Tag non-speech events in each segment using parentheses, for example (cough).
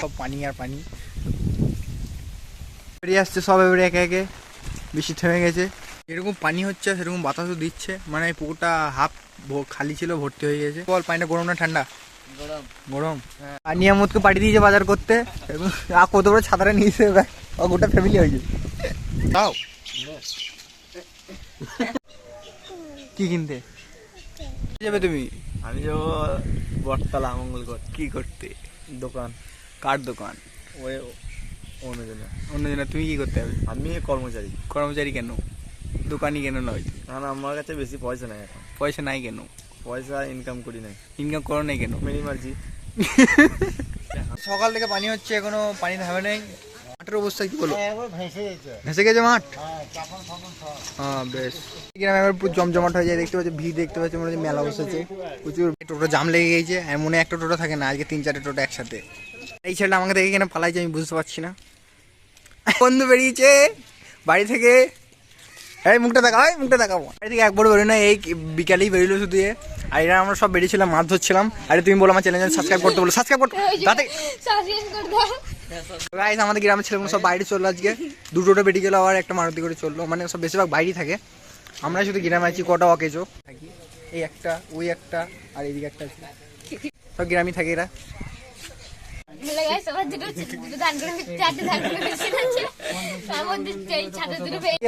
সব পানি আর পানি। বেরিয়ে আসছে সব এবারে একে একে। বৃষ্টি থেমে গেছে। এরকম পানি হচ্ছে সেরকম বাতাসও দিচ্ছে। মানে এই পুকুরটা হাফ খালি ছিল ভর্তি হয়ে গেছে। বল পানিটা গরম না ঠান্ডা? গরম। আর নিয়ামতকে পাঠিয়ে দিয়েছে বাজার করতে। এবং আর কত বড় ছাতাটা নিয়েছে গোটা ফ্যামিলি হয়েছে। তাও (laughs) কি কিনতে। যাবে তুমি? আমি যাব বটতলা মঙ্গলকর কি করতে? দোকান। কার দোকান? ওই অনুজনে অন্যজনে তুমি কি করতে হবে? আমি কর্মচারী। কর্মচারী কেন? দোকানি কেন নয় কারণ আমার কাছে বেশি পয়সা নাই এখন। পয়সা নাই কেন? পয়সা ইনকাম করি নাই। ইনকাম করো নাই কেন? মেরি মার্জি। (laughs) সকাল থেকে পানি হচ্ছে এখনও পানি থামে নাই। মাঠের অবস্থা কি বলো? ভেসে গেছে। মাঠ? হ্যাঁ হ্যাঁ বেশ। গ্রামে এবার জমজমাট হয়ে যায় দেখতে পাচ্ছি ভিড় দেখতে পাচ্ছি মনে হচ্ছে মেলা বসেছে। প্রচুর টোটো জাম লেগে গেছে আর মনে একটা টোটো থাকে না আজকে তিন চারটে টোটো একসাথে। এই ছেলেটা আমাকে দেখে কেন পালাইছে আমি বুঝতে পারছি না। বন্ধু বেরিয়েছে বাড়ি থেকে। এই মুখটা দেখাও এই মুখটা দেখাবো বাড়ি থেকে একবার বেরোয় না এই বিকালেই বেরোলো শুধু এ। আর এরা আমরা সব বেরিয়েছিলাম মাছ ধরছিলাম। আরে তুমি বলো আমার চ্যানেল সাবস্ক্রাইব করতে বলো সাবস্ক্রাইব করতে তাতে গাইস আমাদের গ্রামের ছেলেগুলো সব বাইরে চলল আজকে। দুটোটা বেরিয়ে গেলো আবার একটা মারুতি করে চলল। মানে সব বেশিরভাগ বাইরেই থাকে। আমরা শুধু গ্রামে আছি কটা অকেজো থাকি এই একটা ওই একটা আর এইদিকে একটা আছে। সব গ্রামই থাকে এরা।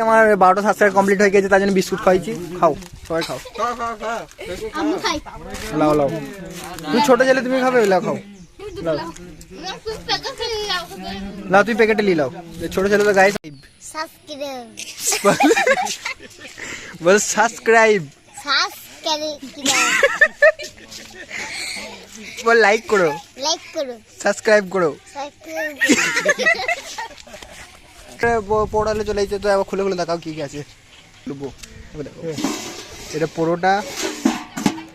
আমার বারোটা সাবস্ক্রাইব কমপ্লিট হয়ে গেছে তার জন্য বিস্কুট খাইছি খাও সবাই খাও। লাও লাও। তুমি ছোট ছেলে তুমি খাবে? লাও খাও। না তুই প্যাকেট লাও। এই ছোট ছেলে তো গাইস শ্বাস বল সাবস্ক্রাইব বল লাইক করো। লাইক করো। সাবস্ক্রাইব করো। পোড়ালে চলে এসেছে তো এবার খুলে খুলে দেখাও কি কি আছে। লুবো এটা পোড়োটা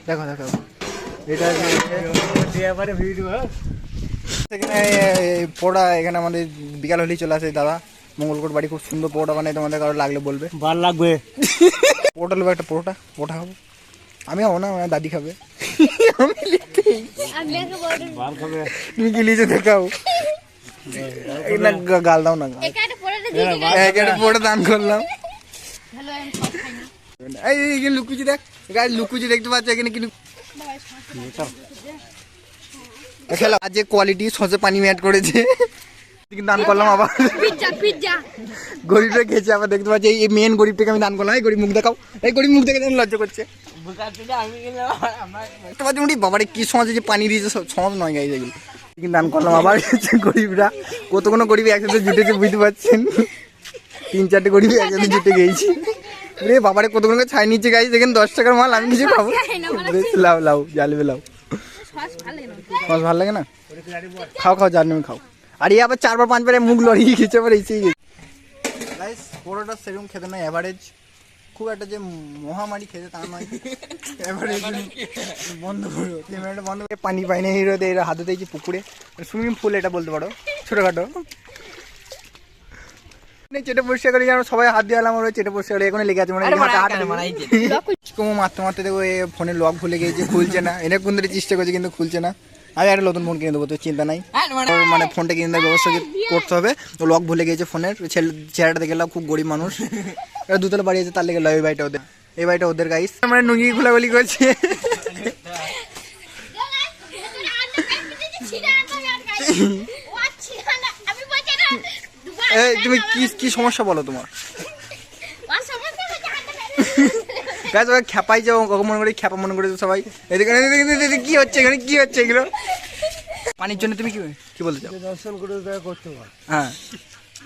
দেখো দেখো। এটা এখানে এই পোড়া এখানে আমাদের বিকাল হলেই চলে আসে দাদা। মঙ্গলকোট বাড়ি খুব সুন্দর পোড়া বানাই তোমাদের কারও লাগলে বলবে। বার লাগবে। পোড়া নেব একটা পোড়োটা পোড়া খাব। আমি খাব না আমার দাদি খাবে। তুমি কি লিখে দেখাও? এই না গাল দাও না এখানে একটা পোড়া দান করলাম। ভালো এই এই, লুকুচি দেখ। গাছ লুকুচি দেখতে পাচ্ছ এখানে কিন্তু খেলা। যে কোয়ালিটি সসে পানি ম্যাট করেছে। দান করলাম আবার। গরিবটা খেয়েছে আবার দেখতে পাচ্ছি এই মেন গরিবটাকে আমি দান করলাম। এই গরিব মুখ দেখাও। এই গরিব মুখ দেখে লজ্জা করছে। দেখতে পাচ্ছি মোটামুটি বাবারে কি সমাজে যে পানি দিয়েছে সব সমাজ নয় গাই কিন্তু দান করলাম আবার। গরিবরা কত কোনো গরিব একসাথে জুটেছে বুঝতে পারছেন। তিন চারটে গরিব একসাথে জুটে গেছি রে বাবারে কত কোনো ছাই নিচে গাইছে দেখেন দশ টাকার মাল আমি কিছু খাব। বেশ লাও লাও জ্বালবে লাও। মাছ ভালো লাগে না। খাও খাও জানি খাও। আর ইয়ে আবার চারবার পাঁচবার মুখ লড়িয়ে গেছে আবার এসেই গেছে। গাইস পরোটা সেরকম খেতে নয় অ্যাভারেজ খুব একটা যে মহামারী খেতে তা নয়। অ্যাভারেজ বন্ধ করো। তিন মিনিট বন্ধ করে পানি পাই না হিরোতে এরা হাতে দিয়েছি পুকুরে। সুইমিং পুল এটা বলতে পারো ছোটোখাটো। চেটে পরিষ্কার করে আমরা সবাই হাত দিয়ে আমার ওই চেটে পরিষ্কার করে এখানে লেগে আছে মানে হাতে (laughs) মারতে মারতে দেখো এ ফোনে লক ভুলে গেছে খুলছে না। এনে কোন চেষ্টা করছে কিন্তু খুলছে না। আমি একটা নতুন ফোন কিনে দেবো তো চিন্তা নাই। ওর মানে ফোনটা কিনে দেওয়ার ব্যবস্থা করতে হবে? তো লক ভুলে গেছে ফোনের ছেলে চেহারাটা দেখে খুব গরিব মানুষ। (laughs) এরা দুতলা বাড়ি আছে তার লেগে লয় বাড়িটা ওদের। এই বাড়িটা ওদের গাইস মানে নুঙ্গি খোলাগুলি করছে। (laughs) দুবার এই তুমি কি কি সমস্যা বলো তোমার? আর গাছ ওরা খ্যাপাই যাও ওকে মনে করে খ্যাপা মনে করে সবাই। এদিকে কি হচ্ছে এখানে? কি হচ্ছে এগুলো? পানির জন্য তুমি কি কি বলতে চাও? দর্শন করে করতে পারো। হ্যাঁ।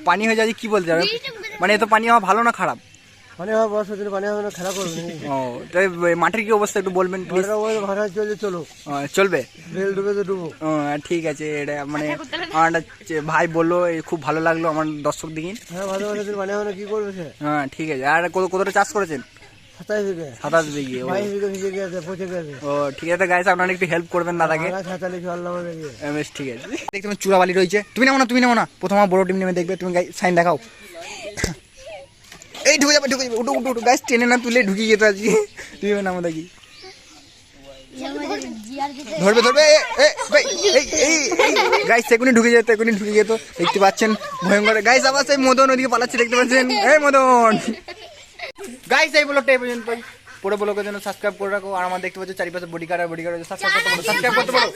পানি হয়ে যাচ্ছে কি বলতে চাও? মানে এত পানি হওয়া ভালো না খারাপ? পানি হবে বর্ষা দিনে পানি হবে না খেলা করবে ও তাই মাঠের কি অবস্থা একটু বলবেন প্লিজ ভাষা চলছে চলো চলবে? বেল ডুবে তো ডুবো ঠিক আছে এটা মানে আমার একটা ভাই বলল খুব ভালো লাগল আমার দর্শক দিকে হ্যাঁ ভালো ভালো দিন পানি হবে না কি করবে সে? হ্যাঁ ঠিক আছে আর কত কতটা চাষ করেছেন? বিঘে। সাতাশ বিঘে ও। বাইশ বিঘে ভিজে গেছে পচে গেছে। ও ঠিক আছে গাইস আপনারা একটু হেল্প করবেন দাদাকে। এ, বেশ ঠিক আছে। দেখতে পাচ্ছি চূড়াবালি রয়েছে। তুমি নামো না তুমি নামো না। প্রথম আমার বড় টিম নেমে দেখবে তুমি সাইন দেখাও। এই ঢুকে যাবে ঢুকে যাবে। উঠো উঠো উঠো। গাইস টেনে না তুলে ঢুকিয়ে যেতে আজকে। তুমি নামো দেখি। ধরবে ধরবে। এই গাইস এখনই ঢুকে যেত, এখনই ঢুকে যেত। দেখতে পাচ্ছেন? ভয়ঙ্কর। গাইস আবার সেই মদন ওদিকে পালাচ্ছে, দেখতে পাচ্ছেন? এই মদন। গাইস এই ব্লগটা এই পর্যন্তই। পুরো ব্লগের জন্য সাবস্ক্রাইব করে রাখো। আর আমার দেখতে পাচ্ছ, চারিপাশে বডি কার্ড আর বডি কার্ড সাবস্ক্রাইব করতে পারো সাবস্ক্রাইব করতে পারো।